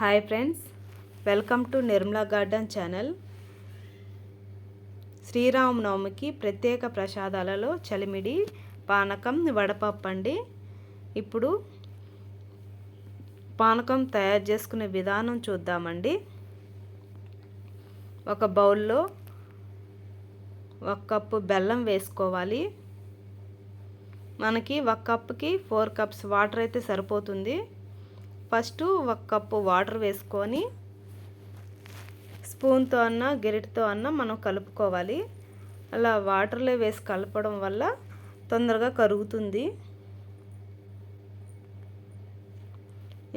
Hi friends welcome to Nirmala garden channel. శ్రీరామనవమికి ప్రత్యేక ప్రసాదాలలో చలిమిడి పానకం వడపప్పు అండి. ఇప్పుడు పానకం తయారు చేసుకునే విధానం చూద్దామండి. ఒక బౌల్లో ఒక కప్పు బెల్లం వేసుకోవాలి. మనకి ఒక కప్పుకి ఫోర్ కప్స్ వాటర్ అయితే సరిపోతుంది. ఫస్ట్ ఒక కప్పు వాటర్ వేసుకొని స్పూన్తో అన్న గెరిటితో అన్న మనం కలుపుకోవాలి. అలా వాటర్లో వేసి కలపడం వల్ల తొందరగా కరుగుతుంది.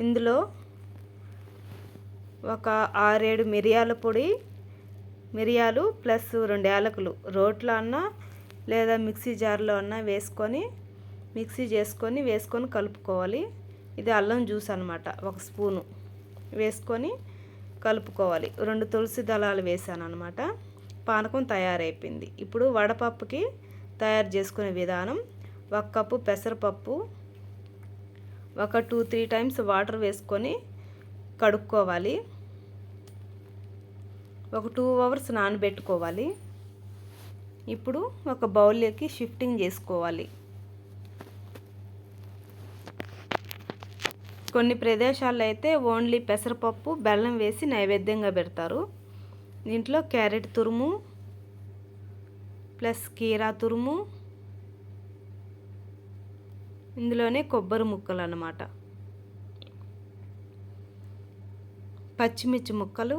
ఇందులో ఒక ఆరేడు మిరియాల పొడి మిరియాలు ప్లస్ రెండు యాలకులు రోట్లో అన్న లేదా మిక్సీ జార్లో అన్న వేసుకొని మిక్సీ చేసుకొని వేసుకొని కలుపుకోవాలి. ఇది అల్లం జ్యూస్ అనమాట ఒక స్పూను. వేసుకొని కలుపుకోవాలి. రెండు తులసి దళాలు వేసాను అనమాట పానకం తయారైపోయింది. ఇప్పుడు వడపప్పుకి తయారు చేసుకునే విధానం ఒక కప్పు పెసరపప్పు ఒక టూ త్రీ టైమ్స్ వాటర్ వేసుకొని కడుక్కోవాలి. ఒక టూ అవర్స్ నానబెట్టుకోవాలి. ఇప్పుడు ఒక బౌల్లోకి షిఫ్టింగ్ చేసుకోవాలి. కొన్ని ప్రదేశాల్లో అయితే ఓన్లీ పెసరపప్పు బెల్లం వేసి నైవేద్యంగా పెడతారు. దీంట్లో క్యారెట్ తురుము ప్లస్ కీరా తురుము ఇందులోనే కొబ్బరి ముక్కలు అన్నమాట పచ్చిమిర్చి ముక్కలు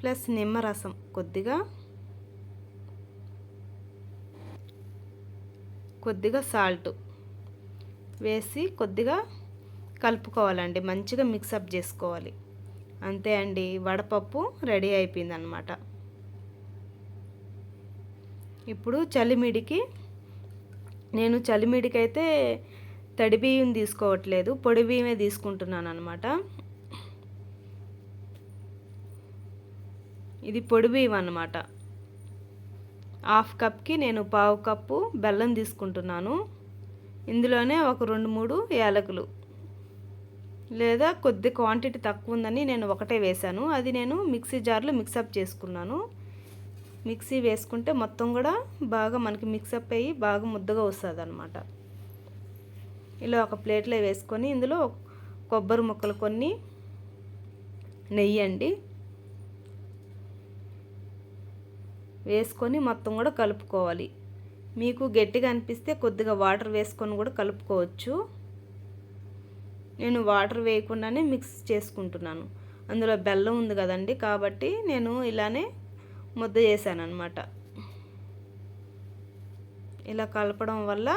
ప్లస్ నిమ్మరసం కొద్దిగా. కొద్దిగా సాల్ట్ వేసి కొద్దిగా కలుపుకోవాలండి మంచిగా మిక్సప్ చేసుకోవాలి. అంతే అండి వడపప్పు రెడీ అయిపోయింది అనమాట ఇప్పుడు చలిమిడికి నేను చలిమిడికి అయితే తడి బియ్యం తీసుకోవట్లేదు పొడి బియ్యమే తీసుకుంటున్నాను అనమాట ఇది పొడి బియ్యం అనమాట హాఫ్ కప్కి నేను పావు కప్పు బెల్లం తీసుకుంటున్నాను. ఇందులోనే ఒక రెండు మూడు యాలకులు. లేదా కొద్ది క్వాంటిటీ తక్కువ ఉందని నేను ఒకటే వేశాను. అది నేను మిక్సీ జార్లో మిక్సప్ చేసుకున్నాను. మిక్సీ వేసుకుంటే మొత్తం కూడా బాగా మనకి మిక్సప్ అయ్యి బాగా ముద్దగా వస్తుంది అనమాట ఇలా ఒక ప్లేట్లో వేసుకొని ఇందులో కొబ్బరి ముక్కలు కొన్ని నెయ్యి అండి. వేసుకొని మొత్తం కూడా కలుపుకోవాలి. మీకు గట్టిగా అనిపిస్తే కొద్దిగా వాటర్ వేసుకొని కూడా కలుపుకోవచ్చు. నేను వాటర్ వేయకుండానే మిక్స్ చేసుకుంటున్నాను. అందులో బెల్లం ఉంది కదండి కాబట్టి నేను ఇలానే ముద్ద చేశాను అనమాట ఇలా కలపడం వల్ల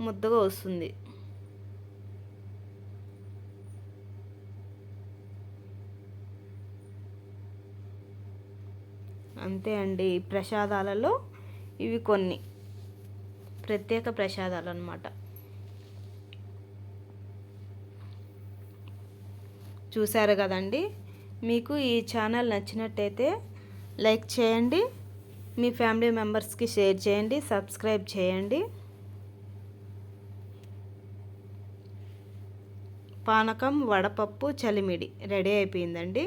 ముద్దగా వస్తుంది. అంతే అండి ప్రసాదాలలో ఇవి కొన్ని. ప్రత్యేక ప్రసాదాలు అన్నమాట చూశారు కదండి. మీకు ఈ ఛానల్ నచ్చినట్టయితే లైక్ చేయండి. మీ ఫ్యామిలీ మెంబర్స్కి షేర్ చేయండి. సబ్స్క్రైబ్ చేయండి. పానకం వడపప్పు చలిమిడి రెడీ అయిపోయిందండి.